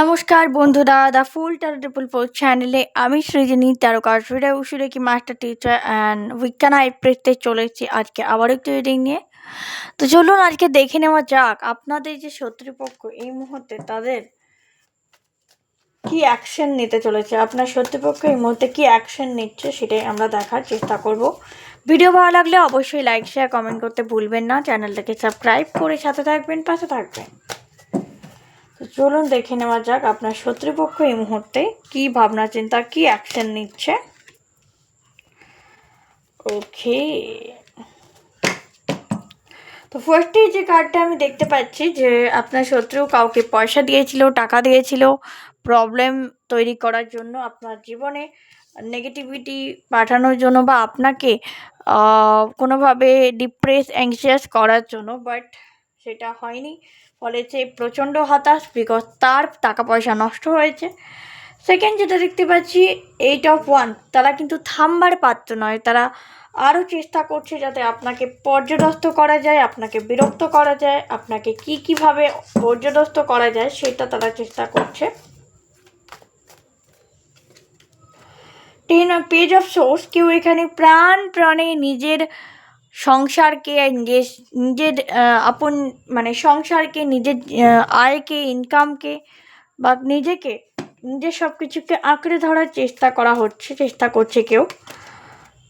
নমস্কার বন্ধুরা the fool tarot triple four চ্যানেলে আমি সৃজনী, তারকা সুরে উসুরে কি মাস্টার টিচার অ্যান্ড উইকানা এপ্রিলতে চলে এসেছি আজকে আবার একটু রিডিং নিয়ে। তো চলুন আজকে দেখে নেওয়া যাক আপনাদের যে শত্রুপক্ষ এই মুহূর্তে তাদের কি অ্যাকশন নিতে চলেছে। আপনার শত্রুপক্ষ এই মুহূর্তে কি অ্যাকশন নিচ্ছে সেটাই আমরা দেখার চেষ্টা করব। ভিডিও ভালো লাগলে অবশ্যই লাইক শেয়ার কমেন্ট করতে ভুলবেন না। চ্যানেলটাকে সাবস্ক্রাইব করে সাথে থাকবেন, পাশে থাকবেন। চলুন দেখে নেওয়া যাক আপনার শত্রুপক্ষ এই মুহূর্তে কি ভাবনা চিন্তা, কি অ্যাকশন নিচ্ছে। ওকে তো ফার্স্টে যে কার্ডটা আমি দেখতে পাচ্ছি যে আপনার শত্রু কাউকে পয়সা দিয়েছিল, টাকা দিয়েছিল প্রবলেম তৈরি করার জন্য আপনার জীবনে নেগেটিভিটি পাঠানোর জন্য বা আপনাকে কোনোভাবে ডিপ্রেস অ্যাংশিয়াস করার জন্য বাট সেটা হয়নি। সে প্রচণ্ড হতাশ, বিকজ তার টাকা পয়সা নষ্ট হয়েছে। সেকেন্ড যেটা দেখতে পাচ্ছি এইট অফ ওয়ান তারা কিন্তু থামবার পাত্র নয়। তারা আরও চেষ্টা করছে যাতে আপনাকে পর্যদস্ত করা যায়, আপনাকে বিরক্ত করা যায়, আপনাকে কি কীভাবে পর্যদস্ত করা যায় সেটা তারা চেষ্টা করছে। টেন পেজ অফ সোর্স কেউ এখানে প্রাণ প্রাণে নিজের সংসারকে নিজের আপন মানে সংসারকে, নিজের আয়কে ইনকামকে বা নিজেকে, নিজের সব কিছুকে আঁকড়ে ধরার চেষ্টা করা হচ্ছে, চেষ্টা করছে কেউ।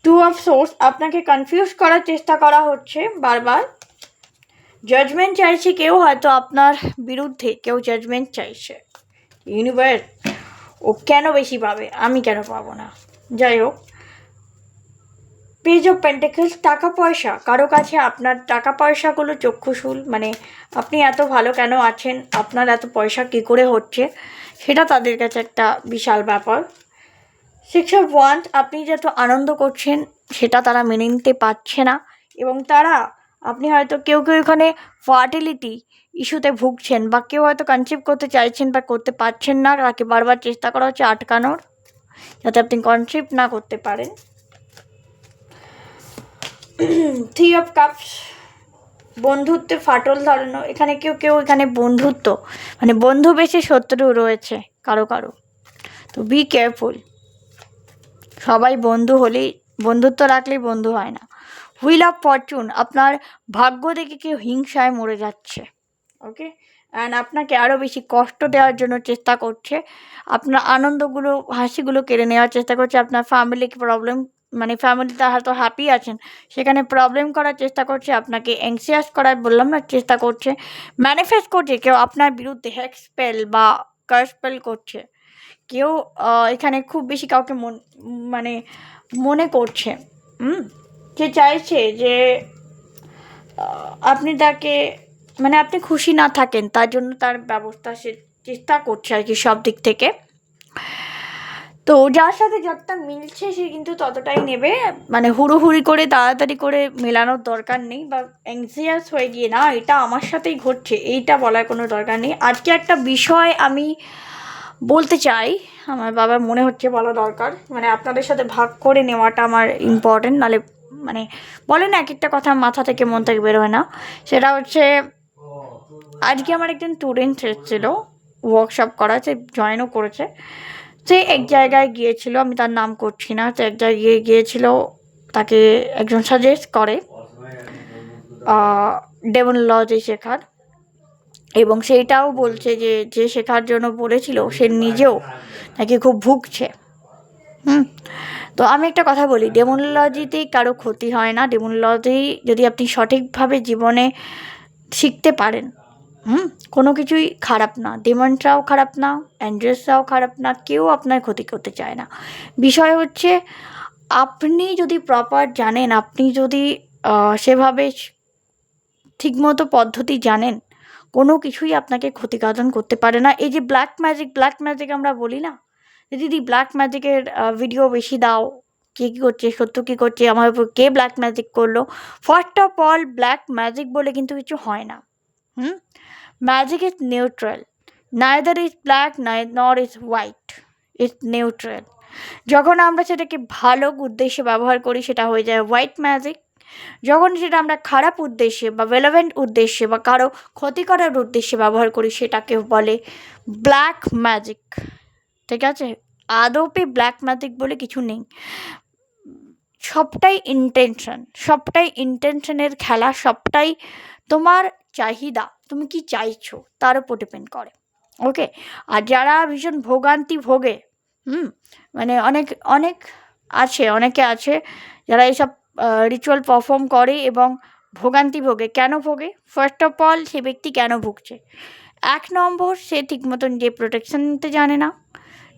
টু অফ সোর্স আপনাকে কনফিউজ করার চেষ্টা করা হচ্ছে বারবার। জাজমেন্ট চাইছে কেউ, হয়তো আপনার বিরুদ্ধে কেউ জাজমেন্ট চাইছে। ইউনিভার্স ও কেন বেশি পাবে? আমি কেন পাবো না? যাই হোক। পেজ অফ পেন্টেকলস টাকা পয়সা। কারও কাছে আপনার টাকা পয়সাগুলো চক্ষুশুল মানে আপনি এত ভালো কেন আছেন, আপনার এত পয়সা কী করে হচ্ছে, সেটা তাদের কাছে একটা বিশাল ব্যাপার। সিক্স অফ ওয়ান আপনি যত আনন্দ করছেন, সেটা তারা মেনে নিতে পারছে না, এবং তারা, আপনি হয়তো কেউ কেউ এখানে ফার্টিলিটি ইস্যুতে ভুগছেন, বা কেউ হয়তো কনসিভ করতে চাইছেন, বা করতে পারছেন না, তাকে বারবার চেষ্টা করা হচ্ছে আটকানোর, যাতে আপনি কনসিভ না করতে পারেন। থ্রি অফ কাপস বন্ধুত্বে ফাটল ধরানো, এখানে কেউ কেউ এখানে বন্ধুত্ব মানে বন্ধু বেশি শত্রু রয়েছে কারও কারও। তো বি কেয়ারফুল সবাই বন্ধু হলেই, বন্ধুত্ব রাখলেই বন্ধু হয় না। হুইল অফ ফরচুন আপনার ভাগ্য দেখে কেউ হিংসায় মরে যাচ্ছে। ওকে অ্যান্ড আপনাকে আরও বেশি কষ্ট দেওয়ার জন্য চেষ্টা করছে। আপনার আনন্দগুলো, হাসিগুলো কেড়ে নেওয়ার চেষ্টা করছে। আপনার ফ্যামিলিকে প্রবলেম মানে ফ্যামিলিতে হয়তো হ্যাপি আছেন, সেখানে প্রবলেম করার চেষ্টা করছে, আপনাকে অ্যাংসিয়াস করার বললাম না, চেষ্টা করছে ম্যানিফেস্ট করছে, কেউ আপনার বিরুদ্ধে হ্যাক স্পেল বা কার স্পেল করছে, কেউ এখানে খুব বেশি কাউকে মন মানে মনে করছে, হুম? যে চাইছে যে আপনি তাকে মানে আপনি খুশি না থাকেন, তার জন্য তার ব্যবস্থা সে চেষ্টা করছে আর কি সব দিক থেকে। তো যার সাথে যতটা মিলছে, সে কিন্তু ততটাই নেবে। মানে হুড়োহুড়ি করে, তাড়াতাড়ি করে মেলানোর দরকার নেই, বা অ্যাংসিয়াস হয়ে গিয়ে, না, এটা আমার সাথেই ঘটছে, এইটা বলার কোনো দরকার নেই। আজকে একটা বিষয় আমি বলতে চাই, আমার বাবার মনে হচ্ছে বলা দরকার। মানে আপনাদের সাথে ভাগ করে নেওয়াটা আমার ইম্পর্টেন্ট নাহলে মানে বলে না এক একটা কথা মাথা থেকে মন থেকে বেরোয় না। সেটা হচ্ছে, আজকে আমার একজন স্টুডেন্ট এসেছিল ওয়ার্কশপ করা জয়েনও করেছে। সে এক জায়গায় গিয়েছিল, আমি তার নাম করছি না সে এক জায়গায় গিয়েছিল, তাকে একজন সাজেস্ট করে ডেমোনোলজি শেখার। এবং সেইটাও বলছে যে যে শেখার জন্য বলেছিল, সে নিজেও নাকি খুব ভুগছে। হুম? তো আমি একটা কথা বলি ডেমোনোলজিতেই কারও ক্ষতি হয় না। ডেমোনোলজি যদি আপনি সঠিকভাবে জীবনে শিখতে পারেন হুম? কোনো কিছুই খারাপ না। ডেমনটাও খারাপ না অ্যান্ড্রেসরাও খারাপ না, কেউ আপনার ক্ষতি করতে চায় না। বিষয় হচ্ছে, আপনি যদি প্রপার জানেন, আপনি যদি সেভাবে ঠিকমতো পদ্ধতি জানেন, কোনো কিছুই আপনাকে ক্ষতিসাধন করতে পারে না। এই যে ব্ল্যাক ম্যাজিক ব্ল্যাক ম্যাজিক আমরা বলি না? যে দিদি ব্ল্যাক ম্যাজিকের ভিডিও বেশি দাও। কে কী করছে? সত্য কী করছে? আমার উপর কে ব্ল্যাক ম্যাজিক করল? First of all black magic বলে কিন্তু কিছু হয় না। Magic is neutral neither is black নাই nor is white is neutral যখন আমরা সেটাকে ভালো উদ্দেশ্যে ব্যবহার করি, সেটা হয়ে যায় হোয়াইট ম্যাজিক যখন সেটা আমরা খারাপ উদ্দেশ্যে বা রেলেভেন্ট উদ্দেশ্যে বা কারও ক্ষতি করার উদ্দেশ্যে ব্যবহার করি, সেটাকে বলে ব্ল্যাক ম্যাজিক ঠিক আছে? আদপে ব্ল্যাক ম্যাজিক বলে কিছু নেই। সবটাই ইন্টেনশন সবটাই ইন্টেনশনের খেলা, সবটাই তোমার চাহিদা, তুমি কি চাইছো, তার উপর ডিপেন্ড করে ওকে আর যারা ভীষণ ভোগান্তি ভোগে, হুম? মানে অনেক অনেক আছে, অনেকে আছে যারা এইসব রিচুয়াল পারফর্ম করে এবং ভোগান্তি ভোগে। কেন ভোগে? ফার্স্ট অফ অল সে ব্যক্তি কেন ভুগছে? এক নম্বর, সে ঠিক মতন যে প্রোটেকশন নিতে জানে না।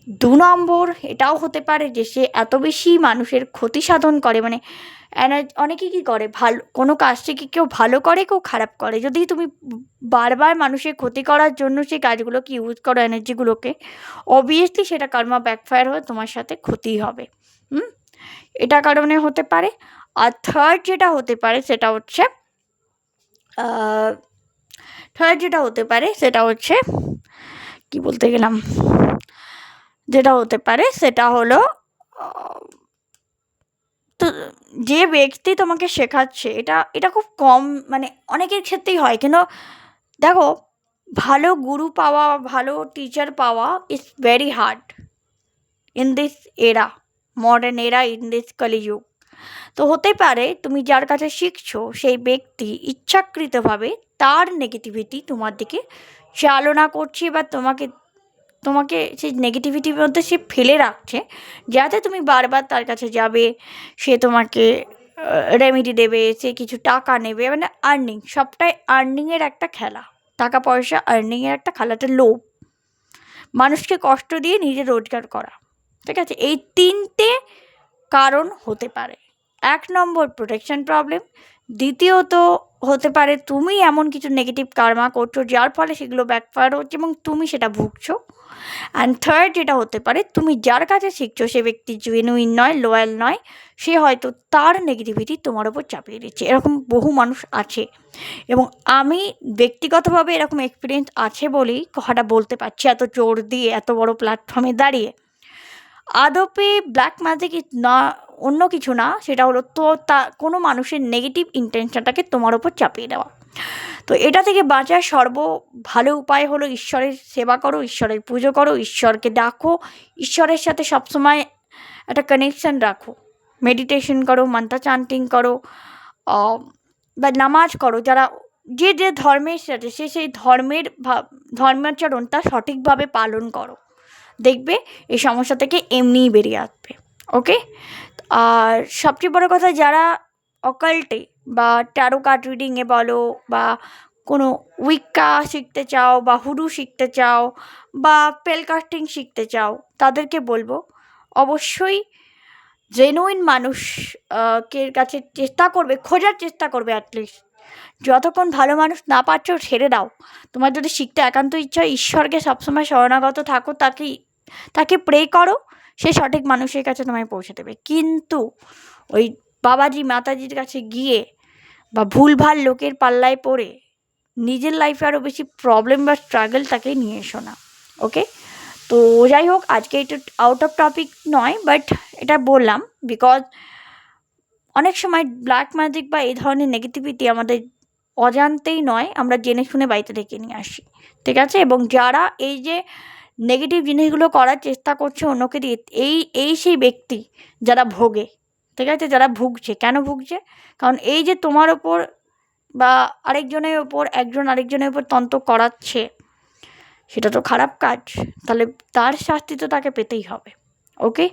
দু নম্বর, এটাও হতে পারে যে সে এত বেশি মানুষের ক্ষতি সাধন করে। মানে অনেকে কী করে? ভালো, কোনো কাজটিকে কেউ ভালো করে, কেউ খারাপ করে? যদি তুমি বারবার মানুষের ক্ষতি করার জন্য সেই কাজগুলোকে ইউজ করো এনার্জিগুলোকে অবভিয়াসলি সেটা কর্মা ব্যাকফায়ার হয়ে তোমার সাথে ক্ষতি হবে। হুম? এটা কারণে হতে পারে। আর থার্ড যেটা হতে পারে, সেটা হচ্ছে থার্ড যেটা হতে পারে, সেটা হচ্ছে, কি বলতে গেলাম? যেটা হতে পারে সেটা হলো তো যে ব্যক্তি তোমাকে শেখাচ্ছে, এটা এটা খুব কম মানে অনেকের ক্ষেত্রেই হয়। কেন? দেখো, ভালো গুরু পাওয়া, ভালো টিচার পাওয়া is very hard in this era modern era in this Kaliyuga. তো হতে পারে তুমি যার কাছে শিখছো, সেই ব্যক্তি ইচ্ছাকৃতভাবে তার নেগেটিভিটি তোমার দিকে চালনা করছে বা তোমাকে তোমাকে সেই নেগেটিভিটির মধ্যে সে ফেলে রাখছে, যাতে তুমি বারবার তার কাছে যাবে, সে তোমাকে রেমেডি দেবে, সে কিছু টাকা নেবে মানে আর্নিং সবটাই আর্নিংয়ের একটা খেলা। টাকা পয়সা আর্নিংয়ের একটা খেলা একটা লোভ। মানুষকে কষ্ট দিয়ে নিজে রোজগার করা। ঠিক আছে? এই তিনটে কারণ হতে পারে। এক নম্বর প্রোটেকশন প্রবলেম দ্বিতীয়ত হতে পারে তুমি এমন কিছু নেগেটিভ কার্মা করছ, যার ফলে সেগুলো ব্যাকফায়ার হচ্ছে এবং তুমি সেটা ভুগছো। অ্যান্ড থার্ড যেটা হতে পারে, তুমি যার কাছে শিখছো সে ব্যক্তি জেনুইন নয় লয়াল নয়, সে হয়তো তার নেগেটিভিটি তোমার ওপর চাপিয়ে দিচ্ছে। এরকম বহু মানুষ আছে এবং আমি ব্যক্তিগতভাবে এরকম এক্সপিরিয়েন্স আছে বলেই কথাটা বলতে পারছি, এত জোর দিয়ে, এত বড় প্ল্যাটফর্মে দাঁড়িয়ে। আদপে ব্ল্যাক ম্যাজিক ইজ না অন্য কিছু না, সেটা হলো তো তা, কোনো মানুষের নেগেটিভ ইন্টেনশনটাকে তোমার ওপর চাপিয়ে দেওয়া। তো এটা থেকে বাঁচার সর্ব ভালো উপায় হলো ঈশ্বরের সেবা করো, ঈশ্বরের পুজো করো, ঈশ্বরকে ডাকো, ঈশ্বরের সাথে সবসময় একটা কানেকশান রাখো। মেডিটেশন করো মান্তা চান্টিং করো বা নামাজ করো, যারা যে যে ধর্মের সাথে, সে সেই ধর্মের ভা- ধর্মাচরণটা সঠিকভাবে পালন করো। দেখবে এই সমস্যা থেকে এমনিই বেরিয়ে আসবে। ওকে আর সবচেয়ে বড় কথা যারা অকাল্টে বা ট্যারো কার্ড রিডিংয়ে বলো বা কোনো উইক্কা শিখতে চাও বা হুডু শিখতে চাও বা পেল কাস্টিং শিখতে চাও তাদেরকে বলব অবশ্যই জেনুইন মানুষ আহ, কে কাছে চেষ্টা করবে খোঁজার চেষ্টা করবে অ্যাটলিস্ট যতক্ষণ ভালো মানুষ না পাচ্ছ ছেড়ে দাও। তোমার যদি শিখতে একান্ত ইচ্ছা ঈশ্বরকে সবসময় শরণাগত থাকো তাকে তাকে প্রে করো। সে সঠিক মানুষের কাছে তোমায় পৌঁছে দেবে। কিন্তু ওই বাবাজি, মাতাজির কাছে গিয়ে বা ভুলভাল লোকের পাল্লায় পড়ে নিজের লাইফে আরও বেশি প্রবলেম বা স্ট্রাগল তাকে নিয়ে এসো না ওকে তো যাই হোক, আজকে এটা আউট অফ টপিক নয় বাট এটা বললাম বিকজ অনেক সময় ব্ল্যাক ম্যাজিক বা এই ধরনের নেগেটিভিটি আমাদের অজান্তেই নয়, আমরা জেনে শুনে বাড়িতে ডেকে নিয়ে আসি, ঠিক আছে? এবং যারা এই যে নেগেটিভ জিনিসগুলো করার চেষ্টা করছে অন্যকে দিয়ে, এই এই সেই ব্যক্তি যারা ভোগে, ঠিক আছে? যারা ভুগছে। কেন ভুগছে? কারণ এই যে তোমার ওপর বা আরেকজনের ওপর, একজন আরেকজনের ওপর তন্ত্র করাচ্ছে, সেটা তো খারাপ কাজ। তাহলে তার শাস্তি তো তাকে পেতেই হবে ওকে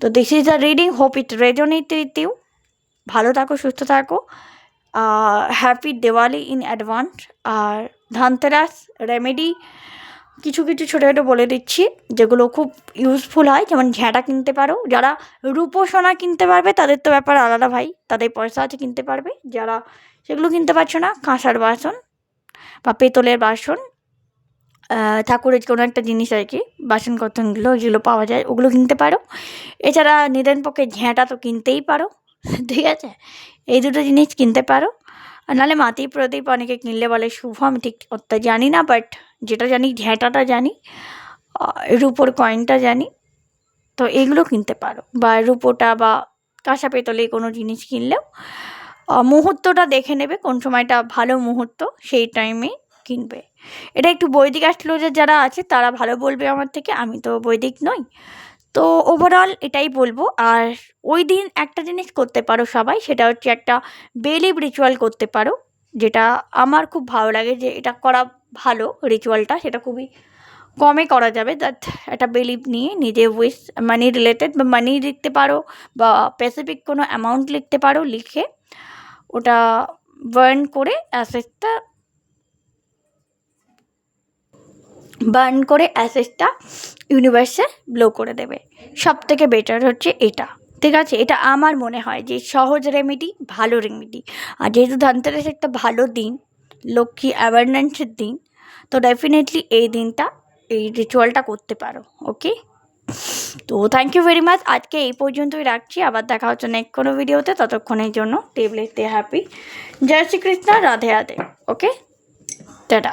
তো this is the reading hope it resonate you ভালো থাকো, সুস্থ থাকো। হ্যাপি দেওয়ালি ইন অ্যাডভান্স আর ধানতেরাস রেমেডি কিছু কিছু ছোটো ছোটো বলে দিচ্ছি, যেগুলো খুব ইউজফুল হয়। যেমন ঝ্যাঁটা কিনতে পারো। যারা রূপো সোনা কিনতে পারবে, তাদের তো ব্যাপার আলাদা ভাই। তাদের পয়সা আছে কিনতে পারবে। যারা সেগুলো কিনতে পারছ না, কাঁসার বাসন বা পেতলের বাসন ঠাকুরের কোনো একটা জিনিস আর কি বাসন কর্তনগুলো যেগুলো পাওয়া যায়, ওগুলো কিনতে পারো। এছাড়া নিদেন পক্ষে ঝ্যাঁটা তো কিনতেই পারো, ঠিক আছে? এই দুটো জিনিস কিনতে পারো। আর নাহলে মাটি প্রদীপ অনেকে কিনলে বলে, শুভ, আমি ঠিক অতটা জানি না বাট যেটা জানি ঝ্যাঁটাটা জানি রুপোর কয়েনটা জানি। তো এগুলো কিনতে পারো। বা রুপোটা বা কাঁসা পেতলে কোনো জিনিস কিনলেও মুহূর্তটা দেখে নেবে কোন সময়টা ভালো মুহূর্ত, সেই টাইমে কিনবে। এটা একটু বৈদিক অ্যাস্ট্রোলজার যারা আছে, তারা ভালো বলবে আমার থেকে, আমি তো বৈদিক নই। তো ওভারঅল এটাই বলব। আর ওই দিন একটা জিনিস করতে পারো সবাই, সেটা হচ্ছে একটা বেলিভ রিচুয়াল করতে পারো, যেটা আমার খুব ভালো লাগে যে এটা করা ভালো রিচুয়ালটা সেটা খুবই কমে করা যাবে। দ্যাট একটা বিলিভ নিয়ে নিজে উইস মানি রিলেটেড বা মানি লিখতে পারো বা স্পেসিফিক কোনো অ্যামাউন্ট লিখতে পারো, লিখে ওটা বার্ন করে অ্যাসেসটা বার্ন করে অ্যাসেসটা ইউনিভার্সে ব্লো করে দেবে। সব থেকে বেটার হচ্ছে এটা। ঠিক আছে? এটা আমার মনে হয় যে সহজ রেমেডি ভালো রেমেডি আর যেহেতু ধনতেরাস একটা ভালো দিন, লক্ষ্মী অ্যাওয়ারনেন্সের দিন, তো ডেফিনেটলি এই দিনটা, এই রিচুয়ালটা করতে পারো ওকে তো থ্যাংক ইউ ভেরি মাচ আজকে এই পর্যন্তই রাখছি। আবার দেখা হচ্ছে নেক্সট কোনো ভিডিওতে ততক্ষণের জন্য টেবলেটে হ্যাপি জয় শ্রীকৃষ্ণ, রাধে রাধে ওকে টাটা।